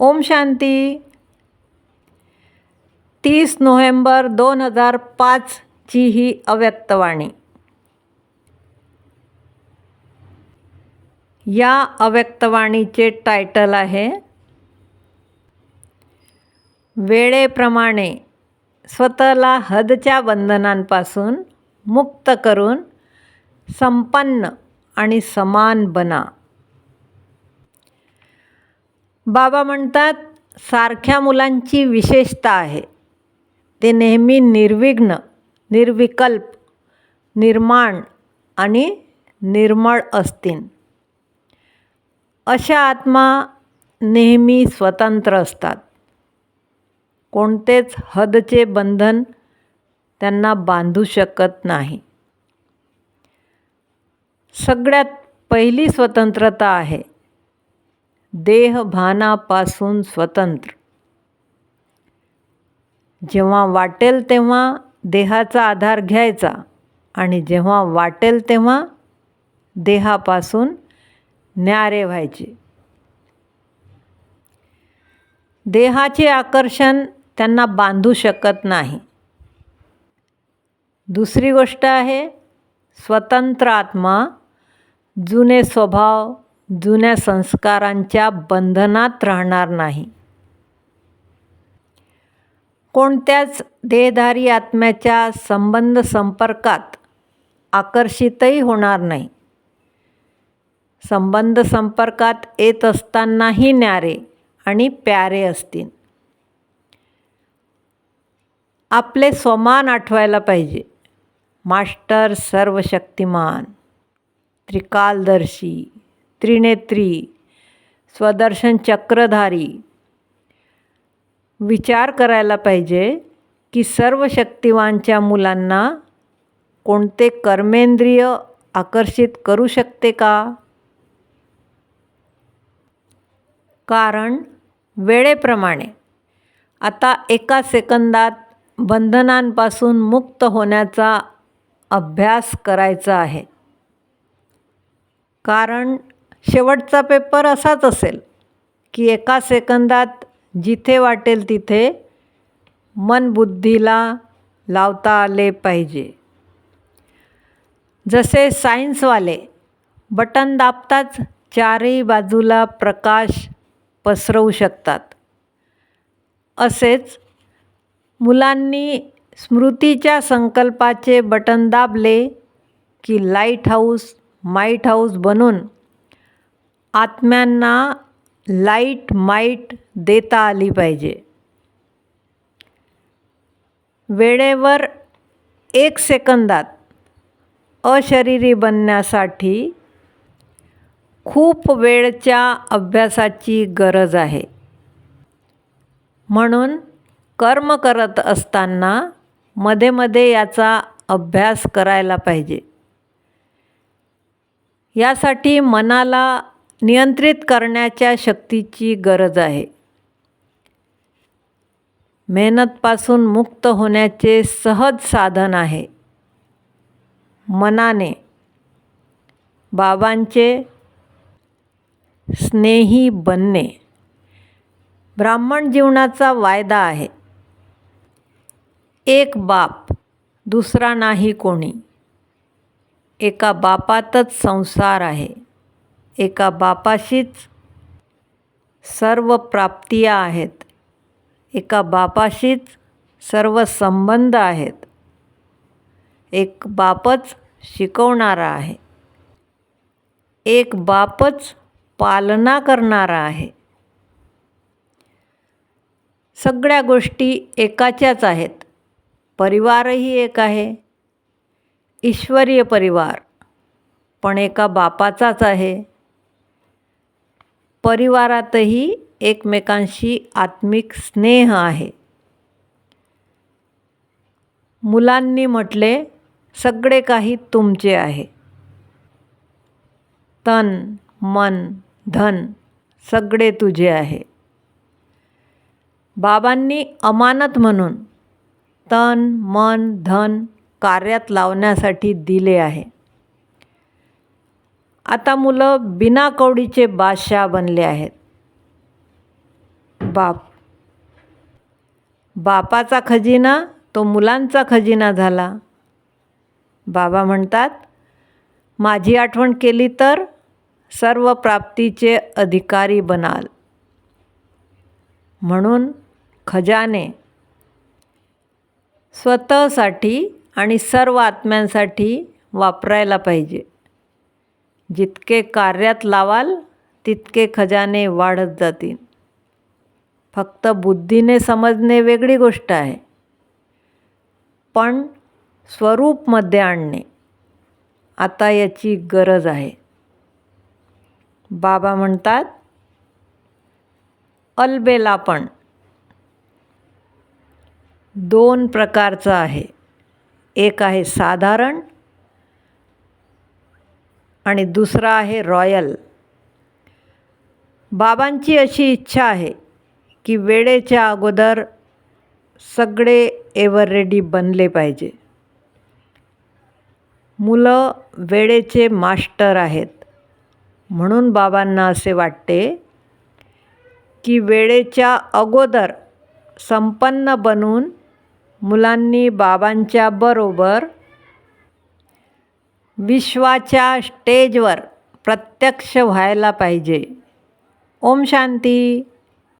ओम शांती. तीस नोव्हेंबर दोन हजार पाचची ही अव्यक्तवाणी या अव्यक्तवाणीचे टायटल आहे वेळेप्रमाणे स्वतःला हदच्या बंधनांपासून मुक्त करून संपन्न आणि समान बना. बाबा म्हणतात सारख्या मुलांची विशेषता आहे. ते नेहमी निर्विघ्न निर्विकल्प निर्माण आणि निर्मळ असतील. अशा आत्मा नेहमी स्वतंत्र असतात. कोणतेच हदचे बंधन त्यांना बांधू शकत नाही. सगळ्यात पहिली स्वतंत्रता आहे. देहभानापासून स्वतंत्र. जेव्हा वाटेल तेव्हा देहाचा आधार घ्यायचा आणि जेव्हा वाटेल तेव्हा देहापासून न्यारे व्हायचे. देहाचे आकर्षण त्यांना बांधू शकत नाही. दुसरी गोष्ट आहे स्वतंत्र आत्मा जुने स्वभाव जुन्या संस्कारांच्या बंधनात राहणार नाही. कोणत्याच देहधारी आत्म्याच्या संबंध संपर्कात आकर्षितही होणार नाही. संबंध संपर्कात येत असतानाही न्यारे आणि प्यारे असतील. आपले स्वमान आठवायला पाहिजे. मास्टर सर्वशक्तिमान त्रिकालदर्शी. त्रिनेत्री स्वदर्शन चक्रधारी. विचार करायला पाहिजे की सर्व शक्तिवानच्या मुलांना कोणते कर्मेंद्रिय आकर्षित करू शकते का? कारण वेळेप्रमाणे आता एका सेकंदात बंधनांपासून मुक्त होण्याचा अभ्यास करायचा आहे. कारण शेवटचा पेपर असाच असेल की एका सेकंदात जिथे वाटेल तिथे मन बुद्धीला लावता आले पाहिजे. जसे सायन्सवाले बटन दाबताच चारही बाजूला प्रकाश पसरवू शकतात असेच मुलांनी स्मृतीच्या संकल्पाचे बटन दाबले की लाइट हाऊस माईट हाऊस बनून आत्म्यांना लाइट माईट देता आली पाहिजे. वेळेवर एक सेकंदात अशरीरी बनण्यासाठी खूप वेळच्या अभ्यासाची गरज आहे. म्हणून कर्म करत असताना मध्ये मध्ये याचा अभ्यास करायला पाहिजे. यासाठी मनाला नियंत्रित करण्याच्या शक्तीची गरज आहे. मेहनतपासून मुक्त होण्याचे सहज साधन आहे. मनाने बाबांचे स्नेही बनणे ब्राह्मण जीवनाचा वायदा आहे. एक बाप दुसरा नाही कोणी. एका बापातच संसार आहे. एका बापाशीच सर्व प्राप्तिया आहेत. एका बापाशीच सर्व संबंध आहेत. एक बापच शिकवणारा आहे. एक बापच पालना करणारा आहे. सगळ्या गोष्टी एकाच्याच आहेत. परिवारही एक आहे. ईश्वरीय परिवार पण एका बापाचाच आहे. परिवारातही एकमेकांशी आत्मिक स्नेह आहे. मुलांनी म्हटले सगळे काही तुमचे आहे. तन मन धन सगळे तुझे आहे. बाबांनी अमानत म्हणून तन मन धन कार्यात लावण्यासाठी दिले आहे. आता मुलं बिना कवडीचे बादशाह बनले आहेत. बाप. बापाचा खजिना तो मुलांचा खजिना झाला. बाबा म्हणतात माझी आठवण केली तर सर्व प्राप्तीचे अधिकारी बनाल. म्हणून खजाने स्वतःसाठी आणि सर्व आत्म्यांसाठी वापरायला पाहिजे. जितके कार्यात लावाल तितके खजाने वाढत जातील. फक्त बुद्धीने समजणे वेगळी गोष्ट आहे. पण स्वरूपमध्ये आणणे आता याची गरज आहे. बाबा म्हणतात अलबेलापण दोन प्रकारचं आहे. एक आहे साधारण आणि दुसरा आहे रॉयल. बाबांची अशी इच्छा आहे की वेळेच्या अगोदर सगळे एवर रेडी बनले पाहिजे. मुलं वेळेचे मास्टर आहेत. म्हणून बाबांना असे वाटते की वेळेच्या अगोदर संपन्न बनून मुलांनी बाबांच्या बरोबर विश्वाच्या स्टेजवर प्रत्यक्ष व्हायला पाहिजे. ओम शांती.